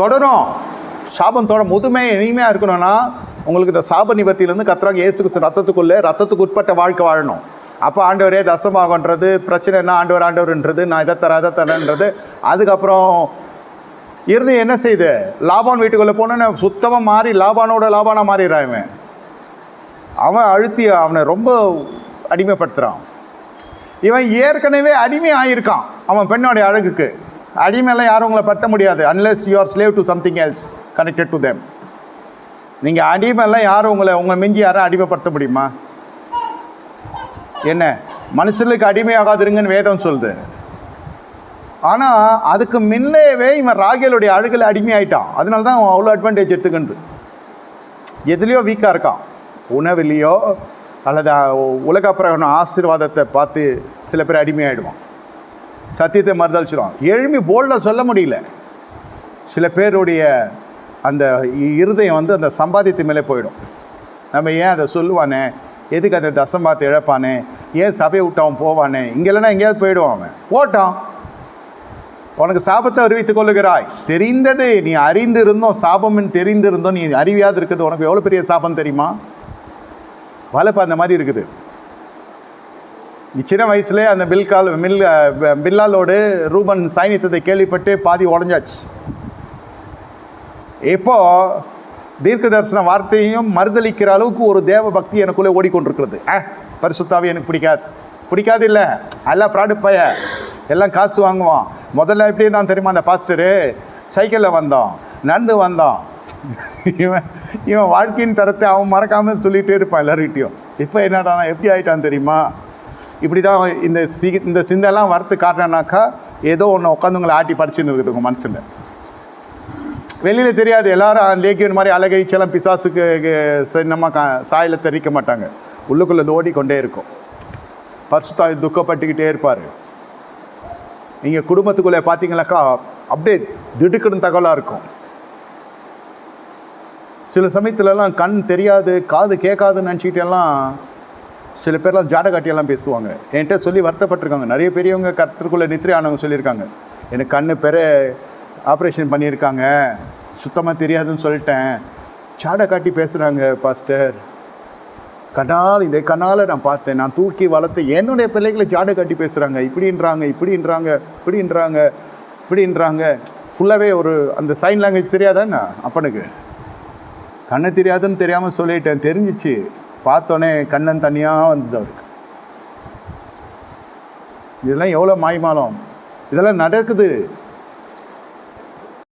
தொடரும். சாபம் தொட முதுமை இனிமையாக இருக்கணும்னா உங்களுக்கு இந்த சாப நிபத்திலேருந்து கத்துறாங்க இயேசு கிறிஸ்து ரத்தத்துக்குள்ளே ரத்தத்துக்கு உட்பட்ட வாழ்க்கை வாழணும். அப்போ ஆண்டவரே தசமாகன்றது பிரச்சனை என்ன ஆண்டவர் ஆண்டவர்ன்றது நான் இதை தரேன் அதை தரேன்றது. அதுக்கப்புறம் இருந்து என்ன செய்யுது? லாபான் வீட்டுக்குள்ளே போனோன்னு சுத்தமாக மாறி லாபானோட லாபானாக மாறிடுறான் இவன். அவன் அழுத்தி அவனை ரொம்ப அடிமைப்படுத்துகிறான் இவன் ஏற்கனவே அடிமை ஆகியிருக்கான் அவன் பெண்ணோடைய அழகுக்கு. அடிமையெல்லாம் யாரும் உங்களை படுத்த முடியாது unless you are slave to something else connected to them நீங்கள் அடிமையெல்லாம் யாரும் உங்களை உங்களை மிஞ்சி யாரும் அடிமைப்படுத்த முடியுமா? என்ன? மனுஷனுக்கு அடிமையாகாதிருங்கன்னு வேதம் சொல்லுது. ஆனால் அதுக்கு முன்னேவே இவன் ராகேலுடைய அழுகில் அடிமையாயிட்டான். அதனால தான் அவன் அவ்வளோ அட்வான்டேஜ் எடுத்துக்கிண்டு எதுலேயோ வீக்காக இருக்கான். உணவிலையோ அல்லது உலக பிரகடன ஆசீர்வாதத்தை பார்த்து சில பேர் அடிமையாயிடுவான். சத்தியத்தை மறுதளிச்சிடும் எழுமி போல்டாக சொல்ல முடியல. சில பேருடைய அந்த இருதயம் வந்து அந்த சம்பாதித்து மேலே போயிடும். நம்ம ஏன் அதை சொல்லுவானே? எதுக்கு அந்த தசம்பாத்தை இழப்பானே? ஏன் சபையை விட்டு அவன் போவானே? இங்கே இல்லைன்னா எங்கேயாவது போயிடுவான் அவன். போட்டான். உனக்கு சாபத்தை அறிவித்துக் கொள்ளுகிறாய். தெரிந்தது நீ அறிந்து இருந்தோம் சாபம்னு தெரிந்திருந்தோம் நீ அறிவியாது இருக்குது உனக்கு எவ்வளோ பெரிய சாபம் தெரியுமா? வளர்ப்பு அந்த மாதிரி இருக்குது. சின்ன வயசுலேயே அந்த பில்கால் மில் பில்லாலோடு ரூபன் சைனித்ததை கேள்விப்பட்டு பாதி உடஞ்சாச்சு. இப்போ தீர்க்க தரிசன வார்த்தையும் மறுதளிக்கிற அளவுக்கு ஒரு தேவ பக்தி எனக்குள்ளே ஓடிக்கொண்டிருக்கிறது. ஆ பரிசுத்தாவே எனக்கு பிடிக்காது. பிடிக்காது இல்லை. எல்லாம் ஃப்ராடு பைய. எல்லாம் காசு வாங்குவான். முதல்ல எப்படி தான் தெரியுமா அந்த பாஸ்டரு சைக்கிளில் வந்தோம் நடந்து வந்தோம் இவன் இவன் வாழ்க்கையின் தரத்தை அவன் மறக்காமல் சொல்லிகிட்டே இருப்பான் எல்லார்கிட்டையும். இப்போ என்னடா எப்படி ஆயிட்டான் தெரியுமா? இப்படி தான் இந்த சி இந்த சிந்தெல்லாம் வரத்துக்கு காரணம்னாக்கா ஏதோ ஒன்று உட்காந்துங்களை ஆட்டி படிச்சுன்னு இருக்குது உங்கள் மனசில். வெளியில் தெரியாது எல்லாரும் லேக்கியன் மாதிரி அழகழிச்செல்லாம் பிசாசுக்கு சின்னமாக கா சாயில் தெரிவிக்க மாட்டாங்க. உள்ளுக்குள்ளே ஓடிக்கொண்டே இருக்கும். பரிசுத்தாய் துக்கப்பட்டுக்கிட்டே இருப்பார். நீங்கள் குடும்பத்துக்குள்ளே பார்த்தீங்கனாக்கா அப்படியே திடுக்குன்னு தகவலாக இருக்கும். சில சமயத்துலலாம் கண் தெரியாது காது கேட்காதுன்னு நினச்சிக்கிட்டெல்லாம் சில பேர்லாம் ஜாடகாட்டியெல்லாம் பேசுவாங்க. என்கிட்ட சொல்லி வருத்தப்பட்டிருக்காங்க. நிறைய பெரியவங்க கருத்துக்குள்ளே நித்திரை ஆனவங்க சொல்லியிருக்காங்க. எனக்கு கண்ணு பெற ஆப்ரேஷன் பண்ணியிருக்காங்க. சுத்தமாக தெரியாதுன்னு சொல்லிட்டேன். ஜாடை காட்டி பேசுகிறாங்க பாஸ்டர் கண்ணால் இதை கண்ணால் நான் பார்த்தேன். நான் தூக்கி வளர்த்து என்னுடைய பிள்ளைகளை ஜாடை காட்டி பேசுகிறாங்க இப்படின்றாங்க இப்படின்றாங்க இப்படின்றாங்க இப்படின்றாங்க. ஃபுல்லாகவே ஒரு அந்த சைன் லாங்குவேஜ் தெரியாதாண்ணா அப்பனுக்கு. கண்ணு தெரியாதுன்னு தெரியாமல் சொல்லிட்டேன். தெரிஞ்சிச்சு. பார்த்தோன்னே கண்ணன் தனியாக வந்தது அவருக்கு. இதெல்லாம் எவ்வளோ மாய்மாலம்? இதெல்லாம் நடக்குது.